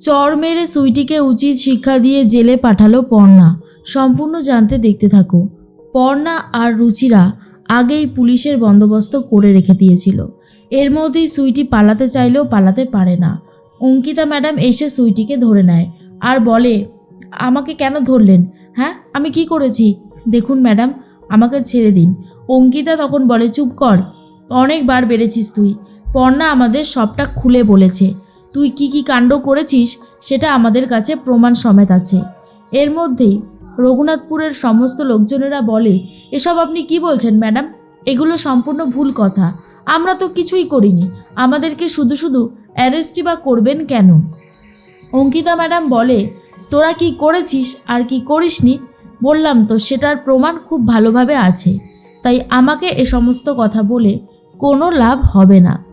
চর মেরে সুইটিকে উচিত শিক্ষা দিয়ে জেলে পাঠালো পর্ণা। সম্পূর্ণ জানতে দেখতে থাকো। পর্ণা আর রুচিরা আগেই পুলিশের বন্দোবস্ত করে রেখে দিয়েছিল। এর মধ্যেই সুইটি পালাতে চাইলেও পালাতে পারে না। অঙ্কিতা ম্যাডাম এসে সুইটিকে ধরে নেয় আর বলে, আমাকে কেন ধরলেন? হ্যাঁ আমি কি করেছি? দেখুন ম্যাডাম, আমাকে ছেড়ে দিন। অঙ্কিতা তখন বলে, চুপ কর, অনেকবার বেড়েছিস তুই। পর্ণা আমাদের সবটা খুলে বলেছে। তুই কি কি কাণ্ড করেছিস সেটা আমাদের কাছে প্রমাণ সমেত আছে। এর মধ্যেই রঘুনাথপুরের সমস্ত লোকজনেরা বলে, এসব আপনি কি বলছেন, ম্যাডাম? এগুলো সম্পূর্ণ ভুল কথা। আমরা তো কিছুই করিনি। আমাদেরকে শুধু শুধু অ্যারেস্টই বা করবেন কেন? অঙ্কিতা ম্যাডাম বলে, তোরা কি করেছিস আর কি করিসনি? বললাম, তো সেটার প্রমাণ খুব ভালোভাবে আছে। তাই আমাকে এ সমস্ত কথা বলে কোনো লাভ হবে না।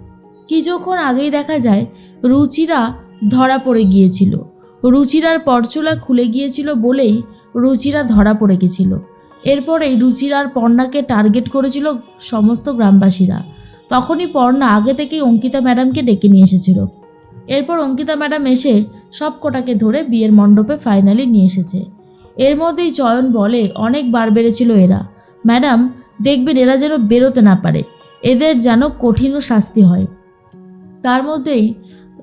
কিছুক্ষণ আগেই দেখা যায় রুচিরা ধরা পড়ে গিয়েছিল। রুচিরার পরচুলা খুলে গিয়েছিল বলেই রুচিরা ধরা পড়ে গেছিল। এরপরেই রুচিরার পর্ণাকে টার্গেট করেছিল সমস্ত গ্রামবাসীরা। তখনই পর্ণা আগে থেকেই অঙ্কিতা ম্যাডামকে ডেকে নিয়ে এসেছিল। এরপর অঙ্কিতা ম্যাডাম এসে সব কটাকে ধরে বিয়ের মণ্ডপে ফাইনালি নিয়ে এসেছে। এর মধ্যেই চয়ন বলে অনেক বার বেড়েছিল এরা। ম্যাডাম, দেখবেন এরা যেন বেরোতে না পারে। এদের যেন কঠিনও শাস্তি হয়। তার মধ্যেই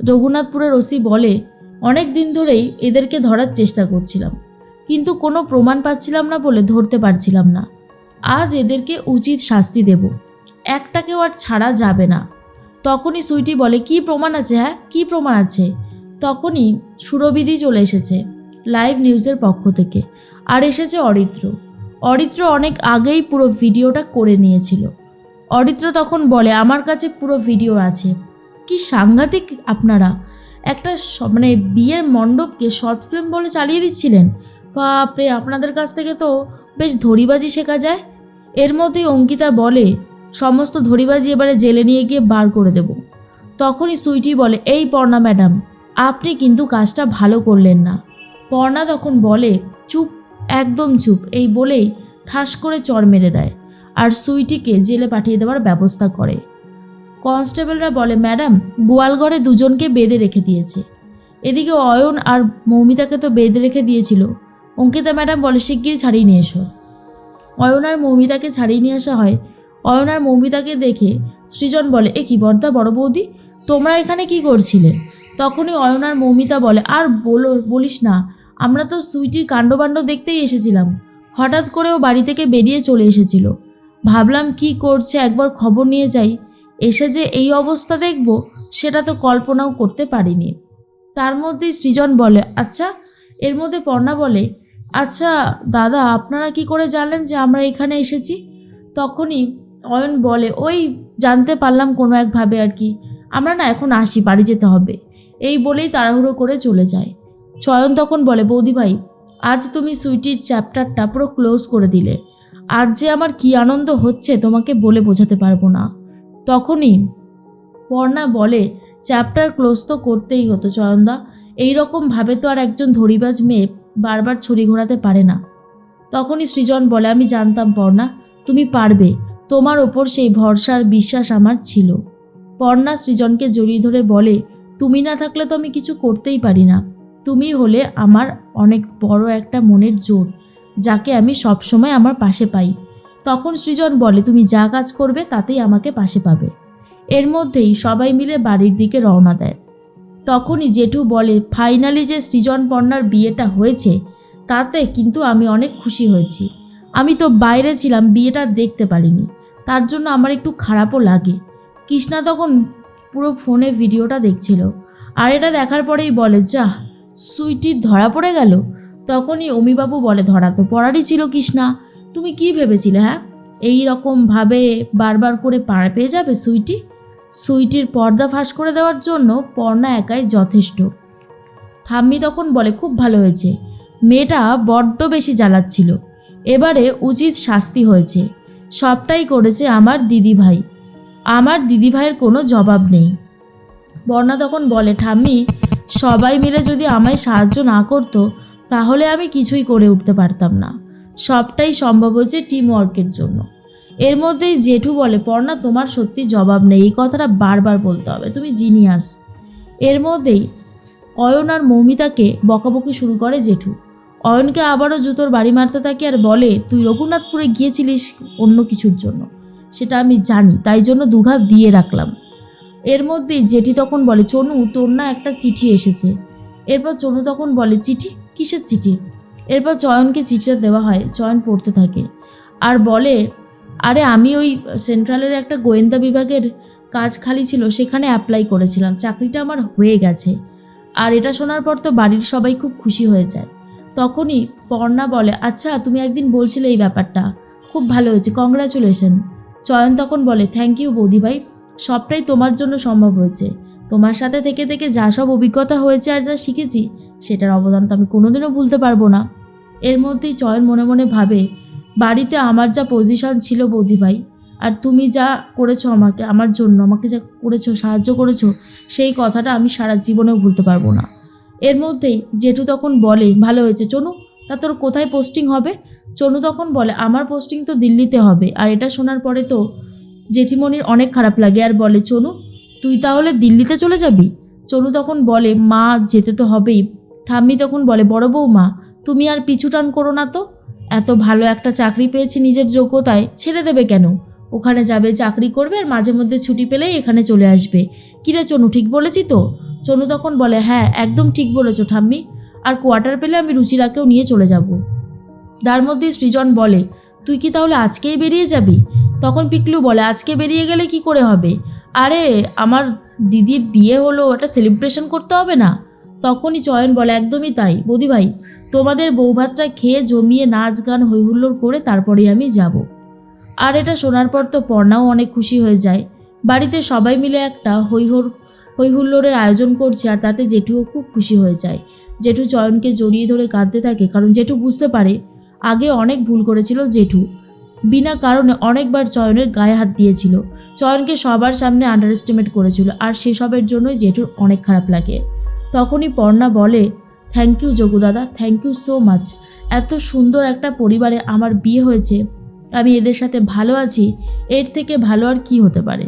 রঘুনাথপুরের ওসি বলে, অনেক দিন ধরেই এদেরকে ধরার চেষ্টা করছিলাম, কিন্তু কোনো প্রমাণ পাচ্ছিলাম না বলে ধরতে পারছিলাম না। আজ এদেরকে উচিত শাস্তি দেব। একটাকেও আর ছাড়া যাবে না। তখনই সুইটি বলে, কি প্রমাণ আছে হ্যাঁ? কি প্রমাণ আছে? তখনই সুরবিধি চলে এসেছে লাইভ নিউজের পক্ষ থেকে, আর এসেছে অরিত্র। অরিত্র অনেক আগেই পুরো ভিডিওটা করে নিয়েছিল। অরিত্র তখন বলে, আমার কাছে পুরো ভিডিও আছে। কি সাংঘাতিক আপনারা? একটা মানে বিয়ের মণ্ডপকে শর্ট ফিল্ম বলে চালিয়ে দিচ্ছিলেন। বাপরে, আপনাদের কাছ থেকে তো বেশ ধরিবাজি শেখা যায়। এর মধ্যেই অঙ্কিতা বলে, সমস্ত ধরিবাজি এবারে জেলে নিয়ে গিয়ে বার করে দেব। তখনই সুইটি বলে, এই পর্ণা ম্যাডাম, আপনি কিন্তু কাজটা ভালো করলেন না। পর্ণা তখন বলে, চুপ, একদম চুপ। এই বলেই ঠাস করে চর মেরে দেয়। আর সুইটিকে জেলে পাঠিয়ে দেওয়ার ব্যবস্থা করে। কনস্টেবলরা বলে, ম্যাডাম, গোয়ালঘরে দুজনকে বেঁধে রেখে দিয়েছে। এদিকে অয়ন আর মৌমিতাকে তো বেঁধে রেখে দিয়েছিল। অঙ্কিতা ম্যাডাম বলে শিগগির ছাড়িয়ে নিয়ে এসো। অয়ন আর মৌমিতাকে ছাড়িয়ে নিয়ে আসা হয়। অয়ন আর মৌমিতাকে দেখে সৃজন বলে, এ কি বর্দা বড় বৌদি, তোমরা এখানে কি করছিলে? তখনই অয়ন আর মৌমিতা বলে, আর বলো, বলিস না, আমরা তো সুইটির কাণ্ডবাণ্ড দেখতেই এসেছিলাম। হঠাৎ করে ও বাড়ি থেকে বেরিয়ে চলে এসেছিল। ভাবলাম কি করছে, একবার খবর নিয়ে যাই। এসে যে এই অবস্থা দেখব, সেটা তো কল্পনাও করতে পারিনি। তার মধ্যেই সৃজন বলে আচ্ছা। এর মধ্যে পর্ণা বলে আচ্ছা দাদা, আপনারা কি করে জানলেন যে আমরা এখানে এসেছি? তখনই অয়ন বলে, ওই জানতে পারলাম কোনো একভাবে আর কি। আমরা না এখন আসি, বাড়ি যেতে হবে। এই বলেই তাড়াহুড়ো করে চলে যায়। চয়ন তখন বলে, বৌদি ভাই, আজ তুমি সুইটির চ্যাপ্টারটা পুরো ক্লোজ করে দিলে। আজ যে আমার কি আনন্দ হচ্ছে তোমাকে বলে বোঝাতে পারব না। তখনই পর্ণা বলে, চ্যাপ্টার ক্লোজ তো করতেই হতো, চয়নদা। এই রকম ভাবে তো আর একজন ধরিবাজ মেয়ে বারবার ছড়ি ঘোরাতে পারে না। তখনই সৃজন বলে, আমি জানতাম পর্ণা, তুমি পারবে। তোমার ওপর সেই ভরসার বিশ্বাস আমার ছিল। পর্ণা সৃজনকে জড়িয়ে ধরে বলে, তুমি না থাকলে তো আমি কিছু করতেই পারি না। তুমি হলে আমার অনেক বড় একটা মনের জোর, যাকে আমি সবসময় আমার পাশে পাই। তখন সৃজন বলে, তুমি যা কাজ করবে তাতেই আমাকে পাশে পাবে। এর মধ্যেই সবাই মিলে বাড়ির দিকে রওনা দেয়। তখনই জেঠু বলে, ফাইনালি যে সৃজন পর্ণার বিয়েটা হয়েছে, তাতে কিন্তু আমি অনেক খুশি হয়েছি। আমি তো বাইরে ছিলাম, বিয়েটা দেখতে পারিনি। তার জন্য আমার একটু খারাপও লাগে। কৃষ্ণা তখন পুরো ফোনে ভিডিওটা দেখছিল। আর এটা দেখার পরেই বলে যা সুইটির ধরা পড়ে গেল? তখনই অমিবাবু বলে, ধরা তো পড়ারই ছিল কৃষ্ণা। তুমি কি ভেবেছিলে হ্যাঁ? এই রকম ভাবে বারবার করে পার পেয়ে যাবে সুইটি? সুইটির পর্দা ফাঁস করে দেওয়ার জন্য পর্ণা একাই যথেষ্ট। ঠাম্মি তখন বলে, খুব ভালো হয়েছে। মেয়েটা বড্ড বেশি জ্বালাচ্ছিল। এবারে উচিত শাস্তি হয়েছে। সবটাই করেছে আমার দিদিভাই আমার দিদিভাইয়ের কোনো জবাব নেই। বর্ণা তখন বলে, ঠাম্মি, সবাই মিলে যদি আমায় সাহায্য না করতো, তাহলে আমি কিছুই করে উঠতে পারতাম না। সবটাই সম্ভব হয়েছে টিম ওয়ার্কের জন্য। এর মধ্যেই জেঠু বলে, পর্ণা, তোমার সত্যি জবাব নেই। এই কথাটা বারবার বলতে হবে। তুমি জিনিয়াস এর মধ্যেই অয়ন আর মৌমিতাকে বকাবকি শুরু করে জেঠু। অয়নকে আবারও জুতোর বাড়ি মারতে থাকে আর বলে, তুই রঘুনাথপুরে গিয়েছিলিস অন্য কিছুর জন্য। সেটা আমি জানি, তাই জন্য দুঘাত দিয়ে রাখলাম। এর মধ্যেই জেঠি তখন বলে, চনু, তোর না একটা চিঠি এসেছে। এরপর চনু তখন বলে, চিঠি? কিসের চিঠি? এরপর চয়নকে চিঠিটা দেওয়া হয়, চয়ন পড়তে থাকে। আর বলে, আরে, আমি ওই সেন্ট্রালের একটা গোয়েন্দা বিভাগের কাজ খালি ছিল, সেখানে অ্যাপ্লাই করেছিলাম। চাকরিটা আমার হয়ে গেছে। আর এটা শোনার পর তো বাড়ির সবাই খুব খুশি হয়ে যায়। তখনই পর্ণা বলে আচ্ছা তুমি একদিন বলছিলে এই ব্যাপারটা। খুব ভালো হয়েছে কংগ্রাচুলেশন চয়ন তখন বলে থ্যাংক ইউ বৌদি ভাই সবটাই তোমার জন্য সম্ভব হয়েছে। তোমার সাথে থেকে থেকে যা সব অভিজ্ঞতা হয়েছে আর যা শিখেছি, সেটার অবদান তো আমি কোনোদিনও ভুলতে পারব না। এর মধ্যেই চয়ন মনে মনে ভাবে, বাড়িতে আমার যা পজিশন ছিল বৌদি ভাই আর তুমি যা করেছ আমাকে, আমার জন্য, আমাকে যা করেছ, সাহায্য করেছ, সেই কথাটা আমি সারা জীবনেও ভুলতে পারব না। এর মধ্যেই জেঠু তখন বলে, ভালো হয়েছে, চনু, তা তোর কোথায় পোস্টিং হবে? চনু তখন বলে, আমার পোস্টিং তো দিল্লিতে হবে, আর এটা শোনার পরে তো জেঠিমণির অনেক খারাপ লাগে। আর বলে, চনু, তুই তাহলে দিল্লিতে চলে যাবি? চনু তখন বলে, মা যেতে তো হবেই। ঠাম্মি তখন বলে, বড় বৌমা তুমি আর পিছু টান করো না তো। এত ভালো একটা চাকরি পেয়েছি নিজের যোগ্যতায়, ছেড়ে দেবে কেন? ওখানে যাবে, চাকরি করবে আর মাঝে মধ্যে ছুটি পেলেই এখানে চলে আসবে। কিরে চনু, ঠিক বলেছি তো? চনু তখন বলে হ্যাঁ একদম ঠিক বলেছ ঠাম্মি। আর কোয়ার্টার পেলে আমি রুচিরাকেও নিয়ে চলে যাব। তার মধ্যে সৃজন বলে, তুই কি তাহলে আজকেই বেরিয়ে যাবি? তখন পিকলু বলে, আজকে বেরিয়ে গেলে কি করে হবে? আরে, আমার দিদির বিয়ে হলো ওটা সেলিব্রেশন করতে হবে না? তখনই চয়ন বলে, একদমই তাই। বৌদি ভাই, তোমাদের বৌভাতটা খেয়ে জমিয়ে নাচ গান হৈহুল্লোড় করে তারপরেই আমি যাব। আর এটা শোনার পর তো পর্ণাও অনেক খুশি হয়ে যায়। বাড়িতে সবাই মিলে একটা হৈহর, হৈহুল্লোড়ের আয়োজন করছে আর তাতে জেঠুও খুব খুশি হয়ে যায়। জেঠু চয়নকে জড়িয়ে ধরে কাঁদতে থাকে, কারণ জেঠু বুঝতে পারে আগে অনেক ভুল করেছিল জেঠু। বিনা কারণে অনেকবার চয়নের গায়ে হাত দিয়েছিল। চয়নকে সবার সামনে আন্ডার এস্টিমেট করেছিল, আর সেসবের জন্যই জেঠুর অনেক খারাপ লাগে। তখনই পর্ণা বলে থ্যাংক ইউ যোগু দাদা থ্যাংক ইউ সো মাচ এত সুন্দর একটা পরিবারে আমার বিয়ে হয়েছে। আমি এদের সাথে ভালো আছি। এর থেকে ভালো আর কি হতে পারে?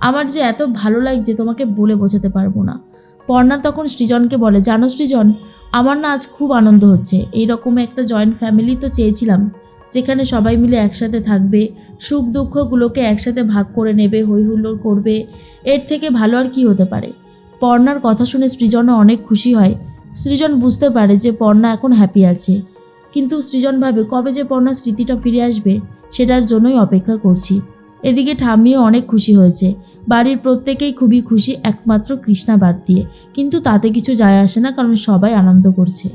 আমার যে এত ভালো লাগছে তোমাকে বলে বোঝাতে পারব না। পর্ণা তখন সৃজনকে বলে, জানো সৃজন, আমার না আজ খুব আনন্দ হচ্ছে। এইরকম একটা জয়েন্ট ফ্যামিলি তো চেয়েছিলাম, যেখানে সবাই মিলে একসাথে থাকবে, সুখ দুঃখগুলোকে একসাথে ভাগ করে নেবে, হই হুল্লোড় করবে। এর থেকে ভালো আর কি হতে পারে? পর্ণার কথা শুনে সৃজনও অনেক খুশি হয়। সৃজন বুঝতে পারে যে পর্ণা এখন হ্যাপি আছে। কিন্তু সৃজন ভাবে কবে যে পর্ণার স্মৃতিটা ফিরে আসবে, সেটার জন্যই অপেক্ষা করছি। এদিকে ঠাম্মিও অনেক খুশি হয়েছে। বাড়ির প্রত্যেকেই খুবই খুশি, একমাত্র কৃষ্ণা বাদ দিয়ে। কিন্তু তাতে কিছু যায় আসে না, কারণ সবাই আনন্দ করছে।